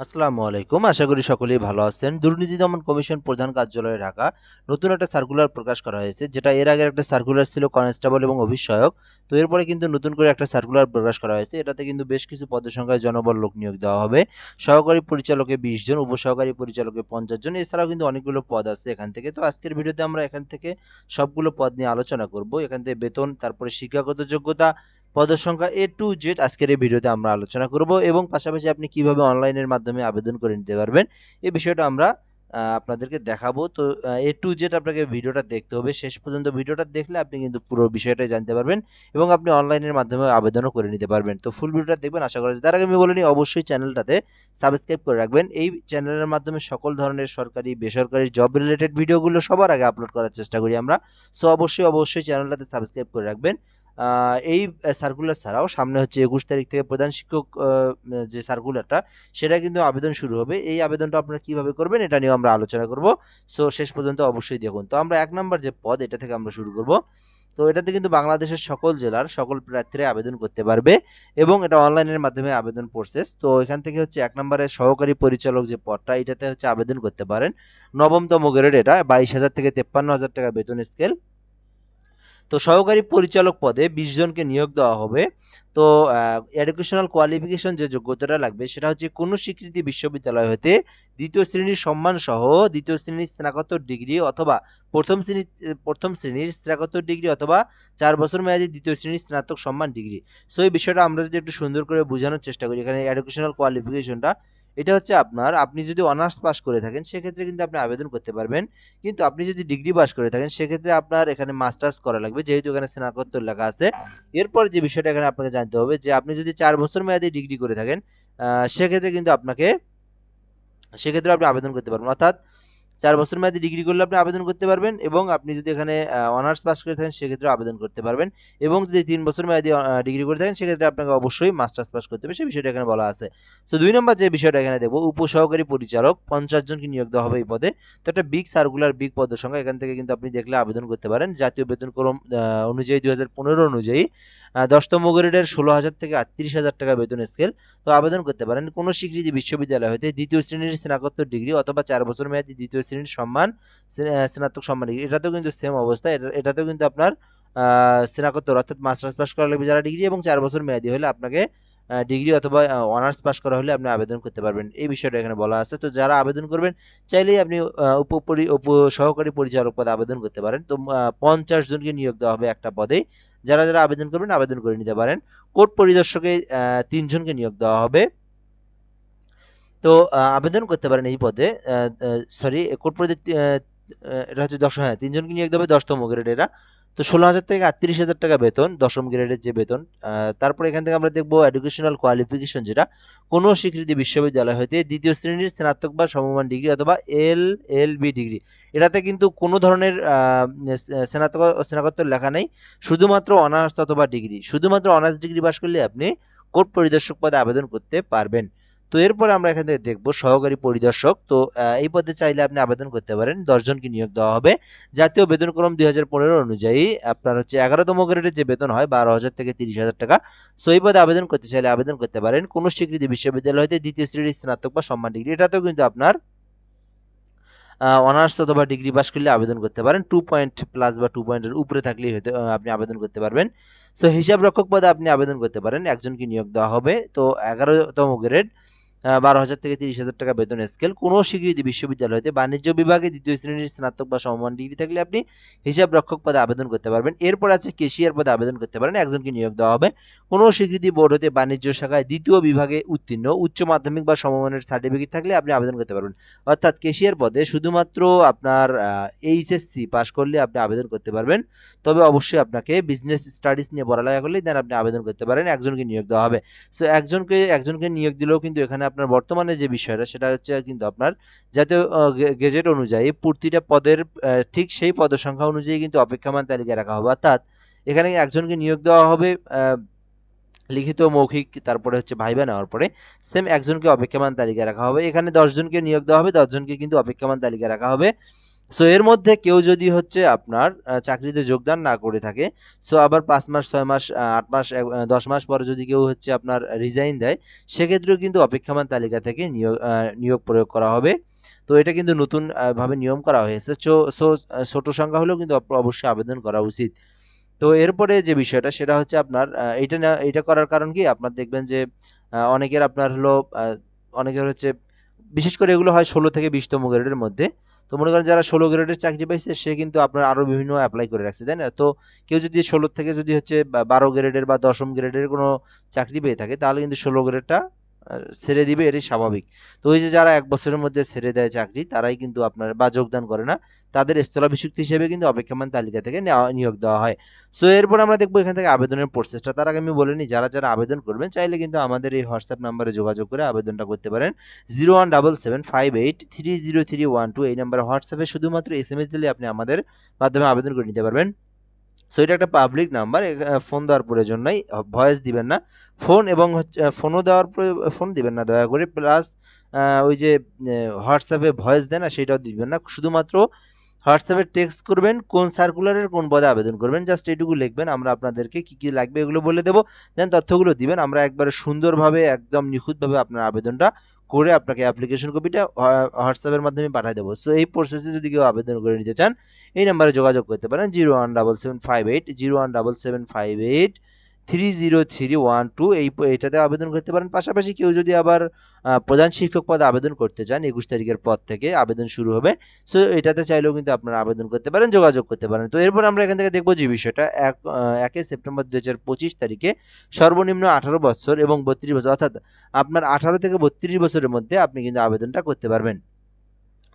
আসসালামু আলাইকুম। আশা করি সকলেই ভালো আছেন। দুর্নীতি দমন কমিশন প্রধান কার্যালয়ে ঢাকা নতুন একটা সার্কুলার প্রকাশ করা হয়েছে, যেটা এর আগের একটা সার্কুলার ছিল কনস্টেবল এবং অভিষয়ক তো এরপরে কিন্তু নতুন করে একটা সার্কুলার প্রকাশ করা হয়েছে। এটাতে কিন্তু বেশ কিছু পদের সংখ্যায় জনবল লোক নিয়োগ দেওয়া হবে। সহকারী পরিচালকে বিশ জন, উপসহকারী পরিচালকে পঞ্চাশ জন। এছাড়াও কিন্তু অনেকগুলো পদ আছে এখান থেকে। তো আজকের ভিডিওতে আমরা এখান থেকে সবগুলো পদ নিয়ে আলোচনা করব। এখান থেকে বেতন, তারপরে শিক্ষাগত যোগ্যতা পদের সংখ্যা এ টু জেড আজকের এই ভিডিওতে আমরা আলোচনা করব এবং পাশাপাশি আপনি কীভাবে অনলাইনের মাধ্যমে আবেদন করে নিতে পারবেন, এই বিষয়টা আমরা আপনাদেরকে দেখাবো। তো এ টু জেড আপনাকে ভিডিওটা দেখতে হবে। শেষ পর্যন্ত ভিডিওটা দেখলে আপনি কিন্তু পুরো বিষয়টাই জানতে পারবেন এবং আপনি অনলাইনের মাধ্যমে আবেদনও করে নিতে পারবেন। তো ফুল ভিডিওটা দেখবেন, আশা করা যায়। তার আগে আমি বলে নিই, অবশ্যই চ্যানেলটাতে সাবস্ক্রাইব করে রাখবেন। এই চ্যানেলের মাধ্যমে সকল ধরনের সরকারি, বেসরকারি জব রিলেটেড ভিডিওগুলো সবার আগে আপলোড করার চেষ্টা করি আমরা। সো অবশ্যই অবশ্যই চ্যানেলটাতে সাবস্ক্রাইব করে রাখবেন। এই সার্কুলার ছাড়াও সামনে হচ্ছে একুশ তারিখ থেকে প্রধান শিক্ষক যে সার্কুলারটা সেটা কিন্তু আবেদন শুরু হবে। এই আবেদনটা আপনারা কীভাবে করবেন এটা নিয়ে আমরা আলোচনা করব। সো শেষ পর্যন্ত অবশ্যই দেখুন। তো আমরা এক নম্বর যে পদ, এটা থেকে আমরা শুরু করব। তো এটাতে কিন্তু বাংলাদেশের সকল জেলার সকল প্রার্থীরা আবেদন করতে পারবে এবং এটা অনলাইনের মাধ্যমে আবেদন প্রসেস তো এখান থেকে হচ্ছে এক নম্বরের সহকারী পরিচালক যে পদটা, এটাতে হচ্ছে আবেদন করতে পারেন। নবমতম গ্রেড এটা, বাইশ হাজার থেকে তেপ্পান্ন হাজার টাকা বেতন স্কেল তো সহকারী পরিচালক পদে বিশ জনকে নিয়োগ দেওয়া হবে। তো এডুকেশনাল কোয়ালিফিকেশন যে যোগ্যতাটা লাগবে সেটা হচ্ছে কোনো স্বীকৃতি বিশ্ববিদ্যালয় হতে দ্বিতীয় শ্রেণির সম্মান সহ দ্বিতীয় শ্রেণির স্নাতকোত্তর ডিগ্রি অথবা প্রথম শ্রেণির প্রথম শ্রেণির স্নাতকোত্তর ডিগ্রি অথবা চার বছর মেয়াদী দ্বিতীয় শ্রেণির স্নাতক সম্মান ডিগ্রি। সো, এই বিষয়টা আমরা যদি একটু সুন্দর করে বোঝানোর চেষ্টা করি, এখানে এডুকেশনাল কোয়ালিফিকেশনটা এটা হচ্ছে আপনার, আপনি যদি অনার্স পাস করে থাকেন, সেক্ষেত্রে কিন্তু আপনি আবেদন করতে পারবেন। কিন্তু আপনি যদি ডিগ্রি পাস করে থাকেন, সেক্ষেত্রে আপনার এখানে মাস্টার্স করা লাগবে, যেহেতু এখানে স্নাতকোত্তর লেখা আছে। এরপর যে বিষয়টা এখানে আপনাকে জানতে হবে, যে আপনি যদি চার বছর মেয়াদে ডিগ্রি করে থাকেন সেক্ষেত্রে কিন্তু আপনাকে, সেক্ষেত্রে আপনি আবেদন করতে পারবেন। অর্থাৎ চার বছর মেয়াদী ডিগ্রি করলে আপনি আবেদন করতে পারবেন এবং আপনি যদি এখানে অনার্স পাস করে থাকেন সেক্ষেত্রে আবেদন করতে পারবেন। এবং যদি তিন বছর মেয়াদী ডিগ্রি করে থাকেন, সেক্ষেত্রে আপনাকে অবশ্যই মাস্টার্স পাস করতে হবে, সেই বিষয়টা এখানে বলা আছে। তো দুই নম্বর যে বিষয়টা এখানে দেখব, উপসহকারী পরিচালক, পঞ্চাশ জনকে নিয়োগ দেওয়া হবে এই পদে। তো একটা বিগ সার্কুলার বিগ পদের সংখ্যা এখান থেকে কিন্তু আপনি দেখলে আবেদন করতে পারেন। জাতীয় বেতনক্রম অনুযায়ী দুই হাজার পনেরো অনুযায়ী দশতম গ্রেডের ষোলো হাজার থেকে আটত্রিশ হাজার টাকা বেতন স্কেল তো আবেদন করতে পারেন। কোনো স্বীকৃতি বিশ্ববিদ্যালয় হতে দ্বিতীয় শ্রেণির স্নাতকোত্তর ডিগ্রি অথবা চার বছর মেয়াদী দ্বিতীয় শ্রেণির সম্মান স্নাতক সম্মান এটাতেও কিন্তু সেম অবস্থা। এটা এটাতেও কিন্তু আপনার আহ, স্নাতকোত্তর অর্থাৎ মাস্টার্স পাস করা লাগবে যারা ডিগ্রি এবং চার বছর মেয়াদী হলে আপনাকে ডিগ্রি অথবা অনার্স পাস করা হলে আপনি আবেদন করতে পারবেন। এই বিষয়টা এখানে বলা আছে। তো যারা আবেদন করবেন চাইলেই আপনি উপপরি উপ সহকারী পরিচালক পদে আবেদন করতে পারেন। তো পঞ্চাশ জনকে নিয়োগ দেওয়া হবে একটা পদে। যারা যারা আবেদন করবেন আবেদন করে নিতে পারেন। কোর্ট পরিদর্শকে তিনজনকে নিয়োগ দেওয়া হবে। তো আবেদন করতে পারেন এই পদে। সরি কোর্ট পরিদে এটা হচ্ছে দশ হ্যাঁ তিনজনকে নিয়োগ দেবে দশতম গ্রেড এরা। তো ষোলো হাজার থেকে আটত্রিশ হাজার টাকা বেতন, দশম গ্রেডের যে বেতন। তারপরে এখান থেকে আমরা দেখব এডুকেশনাল কোয়ালিফিকেশন যেটা। কোনো স্বীকৃতি বিশ্ববিদ্যালয় হতে দ্বিতীয় শ্রেণির স্নাতক বা সমমান ডিগ্রি অথবা এল এল বি ডিগ্রি এটাতে কিন্তু কোনো ধরনের স্নাতক, স্নাতকোত্তর লেখা নেই। শুধুমাত্র অনার্স অথবা ডিগ্রি শুধুমাত্র অনার্স ডিগ্রি পাস করলে আপনি কোর্ট পরিদর্শক পদে আবেদন করতে পারবেন। তো এরপরে আমরা এখান থেকে দেখব সহকারী পরিদর্শক। তো এই পদে চাইলে আপনি আবেদন করতে পারেন। দশজনকে নিয়োগ দেওয়া হবে। জাতীয় বেতনক্রম দুই হাজার পনেরো অনুযায়ী আপনার হচ্ছে এগারোতম গ্রেডের যে বেতন হয় বারো হাজার থেকে তিরিশ হাজার টাকা। সো, এই পদে আবেদন করতে চাইলে আবেদন করতে পারেন। কোনো স্বীকৃতি বিশ্ববিদ্যালয় হতে দ্বিতীয় শ্রেণির স্নাতক বা সম্মান ডিগ্রি। এটাতেও কিন্তু আপনার অনার্স অথবা ডিগ্রি পাস করলে আবেদন করতে পারেন। টু পয়েন্ট প্লাস বা টু পয়েন্টের উপরে থাকলেই হয়তো আপনি আবেদন করতে পারবেন। সো হিসাব রক্ষক পদে আপনি আবেদন করতে পারেন। একজনকে নিয়োগ দেওয়া হবে। তো, এগারোতম গ্রেড বারো হাজার থেকে তিরিশ হাজার টাকা বেতন স্কেল কোনো স্বীকৃতি বিশ্ববিদ্যালয় হতে বাণিজ্য বিভাগে দ্বিতীয় শ্রেণির স্নাতক বা সমমান ডিগ্রি থাকলে আপনি হিসাব রক্ষক পদে আবেদন করতে পারবেন। এরপর আছে কেশিয়ার পদে আবেদন করতে পারেন, একজনকে নিয়োগ দেওয়া হবে। কোনো স্বীকৃতি বোর্ড হতে বাণিজ্য শাখায় দ্বিতীয় বিভাগে উত্তীর্ণ, উচ্চ মাধ্যমিক বা সমমানের সার্টিফিকেট থাকলে আপনি আবেদন করতে পারবেন। অর্থাৎ কেশিয়ার পদে শুধুমাত্র আপনার এইচএসসি পাশ করলে আপনি আবেদন করতে পারবেন। তবে অবশ্যই আপনাকে বিজনেস স্টাডিজ নিয়ে পড়ালেখা করলে দেন আপনি আবেদন করতে পারেন, একজনকে নিয়োগ দেওয়া হবে। সো একজনকে একজনকে নিয়োগ দিলেও কিন্তু এখানে আপনার বর্তমানে যে বিষয়টা, সেটা হচ্ছে কিন্তু আপনার জাতীয় গেজেট অনুযায়ী প্রতিটা পদের ঠিক সেই পদের সংখ্যা অনুযায়ী কিন্তু অপেক্ষমান তালিকা রাখা হবে। অর্থাৎ এখানে একজনকে নিয়োগ দেওয়া হবে লিখিত মৌখিক, তারপরে হচ্ছে ভাইবা নেওয়ার পরে সেম একজনকে অপেক্ষমান তালিকা রাখা হবে। এখানে দশজনকে নিয়োগ দেওয়া হবে, দশজনকে কিন্তু অপেক্ষমান তালিকা রাখা হবে। সো এর মধ্যে কেউ যদি হচ্ছে আপনার চাকরিতে যোগদান না করে থাকে সো আবার পাঁচ মাস ছয় মাস আট মাস দশ মাস পরে যদি কেউ হচ্ছে আপনার রিজাইন দেয় সেক্ষেত্রেও কিন্তু অপেক্ষমান তালিকা থেকে নিয়োগ নিয়োগ প্রয়োগ করা হবে। তো এটা কিন্তু নতুন আহ, ভাবে নিয়ম করা হয়েছে। সো ছোট সংখ্যা হলেও কিন্তু অবশ্যই আবেদন করা উচিত। তো এরপরে যে বিষয়টা সেটা হচ্ছে আপনার এটা না এটা করার কারণ কি? আপনার দেখবেন যে অনেকের আপনার হলো অনেকের হচ্ছে বিশেষ করে এগুলো হয় ষোলো থেকে বিশতম গ্রেডের মধ্যে। তো মনে করেন যারা ষোলো গ্রেডের চাকরি পাইছে, সে কিন্তু আপনার আরও বিভিন্ন অ্যাপ্লাই করে রাখছে, তাই না? তো কেউ যদি ষোলো থেকে যদি হচ্ছে বারো গ্রেডের বা দশম গ্রেডের কোনো চাকরি পেয়ে থাকে, তাহলে কিন্তু ষোলো গ্রেডটা ছেড়ে দিবে, এটাই স্বাভাবিক। তো ওই যে যারা এক বছরের মধ্যে ছেড়ে দেয় চাকরি, তারাই কিন্তু আপনার বা যোগদান করে না। তাদের স্থলাভিষিক্ত হিসেবে কিন্তু অপেক্ষমান তালিকা থেকে নিয়োগ দেওয়া হয়। সো এরপর আমরা দেখব এখান থেকে আবেদনের প্রসেসটা তার আগে আমি বলে নিই, যারা যারা আবেদন করবেন, চাইলে কিন্তু আমাদের এই হোয়াটসঅ্যাপ নাম্বারে যোগাযোগ করে আবেদনটা করতে পারেন। Zero one double seven five eight three zero three one two এই নাম্বারে হোয়াটসঅ্যাপে শুধুমাত্র এস এম এস দিলে আপনি আমাদের মাধ্যমে আবেদন করে নিতে পারবেন। সো এটা একটা পাবলিক নাম্বার ফোন দেওয়ার প্রয়োজন নাই ভয়েস দিবেন না। ফোন এবং হচ্ছে ফোনও দেওয়ার ফোন দিবেন না, দয়া করে। প্লাস ওই যে হোয়াটসঅ্যাপে ভয়েস দেন না, সেটাও দিবেন না। শুধুমাত্র হোয়াটসঅ্যাপে টেক্সট করবেন, কোন সার্কুলারের কোন পদে আবেদন করবেন জাস্ট এটুকু লিখবেন। আমরা আপনাদেরকে কী কী লাগবে এগুলো বলে দেবো। দেন তথ্যগুলো দিবেন। আমরা একবারে সুন্দরভাবে, একদম নিখুঁতভাবে আপনার আবেদনটা করে আপনাকে অ্যাপ্লিকেশন কপিটা হোয়াটসঅ্যাপের মাধ্যমে পাঠিয়ে দেবো। সো এই প্রসেসে যদি কেউ আবেদন করে নিতে চান, এই নাম্বারে যোগাযোগ করতে পারেন zero one double seven five eight zero one double seven five eight three zero three one two এই এটাতে আবেদন করতে পারেন। পাশাপাশি কেউ যদি আবার প্রধান শিক্ষক পদে আবেদন করতে চান, একুশ তারিখের পর থেকে আবেদন শুরু হবে। সো, এটাতে চাইলেও কিন্তু আপনারা আবেদন করতে পারেন, যোগাযোগ করতে পারেন। তো এরপর আমরা এখান থেকে দেখব যে বিষয়টা। এক একই সেপ্টেম্বর দু হাজার পঁচিশ তারিখে সর্বনিম্ন আঠারো বছর এবং বত্রিশ বছর, অর্থাৎ আপনার আঠারো থেকে বত্রিশ বছরের মধ্যে আপনি কিন্তু আবেদনটা করতে পারবেন।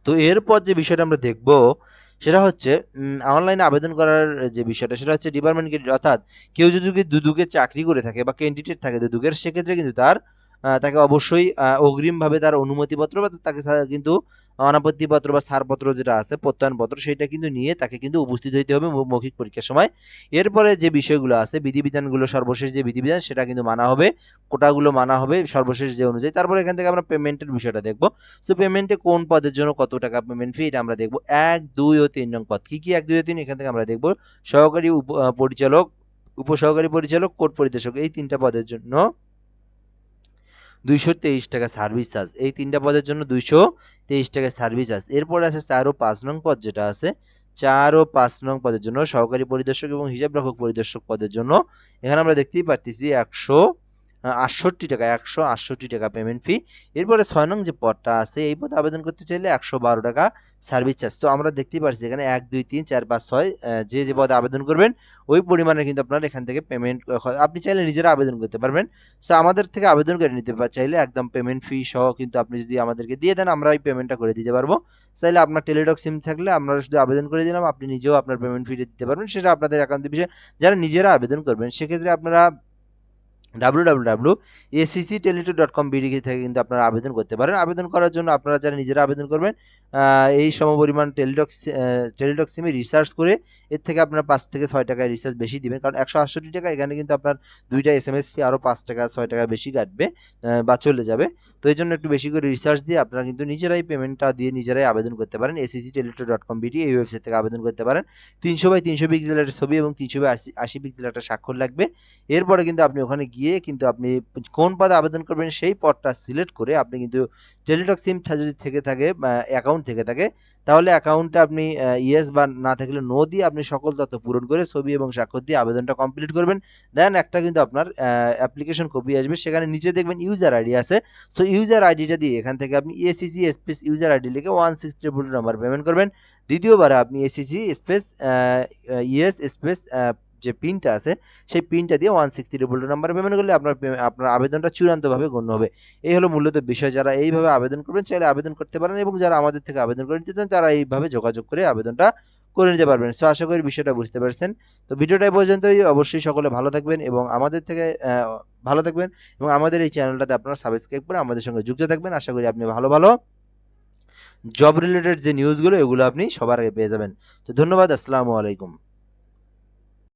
তো এরপর যে বিষয়টা আমরা দেখব সেটা হচ্ছে অনলাইনে আবেদন করার যে বিষয়টা, সেটা হচ্ছে ডিপার্টমেন্ট অর্থাৎ কেউ যদি দুদুকে চাকরি করে থাকে বা ক্যান্ডিডেট থাকে দুদুকের, সেক্ষেত্রে কিন্তু তার তাকে অবশ্যই অগ্রিমভাবে তার অনুমতিপত্র বা তাকে কিন্তু অনাপত্তিপত্র বা ছাড়পত্র যেটা আছে, প্রত্যয়নপত্র, সেটা কিন্তু নিয়ে তাকে কিন্তু উপস্থিত হইতে হবে মৌখিক পরীক্ষার সময়। এরপরে যে বিষয়গুলো আছে, বিধিবিধানগুলো সর্বশেষ যে বিধিবিধান, সেটা কিন্তু মানা হবে, কোটাগুলো মানা হবে সর্বশেষ যে অনুযায়ী। তারপরে এখান থেকে আমরা পেমেন্টের বিষয়টা দেখব। সো পেমেন্টে কোন পদের জন্য কত টাকা পেমেন্ট ফি এটা আমরা দেখব। এক, দুই ও তিন নং পদ। কী কী এক, দুই ও তিন, এখান থেকে আমরা দেখব। সহকারী পরিচালক, উপসহকারী পরিচালক, কোর্ট পরিদর্শক, এই তিনটা পদের জন্য দুইশো তেইশ টাকা সার্ভিস চার্জ এই তিনটা পদের জন্য দুইশো তেইশ টাকা সার্ভিস চার্জ এরপরে আছে চার ও পাঁচ নং পদ যেটা আছে, চার ও পাঁচ নং পদের জন্য সহকারী পরিদর্শক এবং হিসাব রক্ষক পরিদর্শক পদের জন্য। এখানে আমরা দেখতেই পারতেছি একশো আটষট্টি টাকা, একশো আটষট্টি টাকা পেমেন্ট ফি এরপরে ছয় নং যে পদটা আছে, এই পদে আবেদন করতে চাইলে একশো বারো টাকা সার্ভিস চার্জ তো আমরা দেখতেই পাচ্ছি এখানে এক, দুই, তিন, চার, পাঁচ, ছয় যে যে পদে আবেদন করবেন, ওই পরিমাণে কিন্তু আপনার এখান থেকে পেমেন্ট আপনি চাইলে নিজেরা আবেদন করতে পারবেন। সো আমাদের থেকে আবেদন করে নিতে চাইলে একদম পেমেন্ট ফি সহ কিন্তু আপনি যদি আমাদেরকে দিয়ে দেন, আমরা ওই পেমেন্টটা করে দিতে পারব। চাইলে আপনার টেলিটক সিম থাকলে আমরা শুধু আবেদন করে দিলাম, আপনি নিজেও আপনার পেমেন্ট ফিটা দিতে পারবেন। সেটা আপনাদের একান্তের বিষয়ে, যারা নিজেরা আবেদন করবেন, সেক্ষেত্রে আপনারা W W W ACC Teletalk dot com BD থেকে কিন্তু আপনারা আবেদন করতে পারেন। আবেদন করার জন্য আপনারা যারা নিজেরা আবেদন করবেন এই সমপরিমাণ টেলিটক টেলিটক সিমে রিচার্জ করে এর থেকে আপনার পাঁচ থেকে ছয় টাকায় রিচার্জ বেশি দিবেন। কারণ একশো আটষট্টি টাকা, এখানে কিন্তু আপনার দুইটা এস এম এস ফি আরও পাঁচ টাকা, ছয় টাকা বেশি কাটবে বা চলে যাবে। তো এই জন্য একটু বেশি করে রিচার্জ দিয়ে আপনারা কিন্তু নিজেরাই পেমেন্টটা দিয়ে নিজেরাই আবেদন করতে পারেন। ACC Teletalk dot com BD এই ওয়েবসাইট থেকে আবেদন করতে পারেন। তিনশো বাই তিনশো পিক্সেলের একটা ছবি এবং তিনশো বাই আশি আশি পিক্সেলের একটা স্বাক্ষর লাগবে। এরপরে কিন্তু আপনি ওখানে গিয়ে কিন্তু আপনি কোন পদে আবেদন করবেন সেই পদটা সিলেক্ট করে আপনি কিন্তু টেলিটক সিম যদি থেকে থাকে অ্যাকাউন্ট থেকে থাকে, তাহলে অ্যাকাউন্টটা আপনি ইয়েস বা না থাকলে নো দিয়ে আপনি সকল তথ্য পূরণ করে ছবি এবং স্বাক্ষর দিয়ে আবেদনটা কমপ্লিট করবেন। দেন একটা কিন্তু আপনার অ্যাপ্লিকেশন কপি আসবে, সেখানে নিচে দেখবেন ইউজার আইডি আছে। সো ইউজার আইডিটা দিয়ে এখান থেকে আপনি এসিসি স্পেস ইউজার আইডি লিখে one six triple number payment করবেন। দ্বিতীয়বারে আপনি এসিসি স্পেস ইয়েস স্পেস যে পিনটা আছে, সেই পিনটা দিয়ে one sixty triple number payment করলে আপনার আপনার আবেদনটা চূড়ান্তভাবে গণ্য হবে। এই হলো মূলত বিষয়। যারা এইভাবে আবেদন করবেন, চাইলে আবেদন করতে পারেন এবং যারা আমাদের থেকে আবেদন করে নিতে চান, তারা এইভাবে যোগাযোগ করে আবেদনটা করে নিতে পারবেন। সো আশা করি বিষয়টা বুঝতে পারছেন। তো ভিডিওটা পর্যন্তই। অবশ্যই সকলে ভালো থাকবেন এবং আমাদের থেকে ভালো থাকবেন এবং আমাদের এই চ্যানেলটাতে আপনারা সাবস্ক্রাইব করে আমাদের সঙ্গে যুক্ত থাকবেন। আশা করি আপনি ভালো ভালো জব রিলেটেড যে নিউজগুলো এগুলো আপনি সবার আগে পেয়ে যাবেন। তো ধন্যবাদ। আসসালামু আলাইকুম।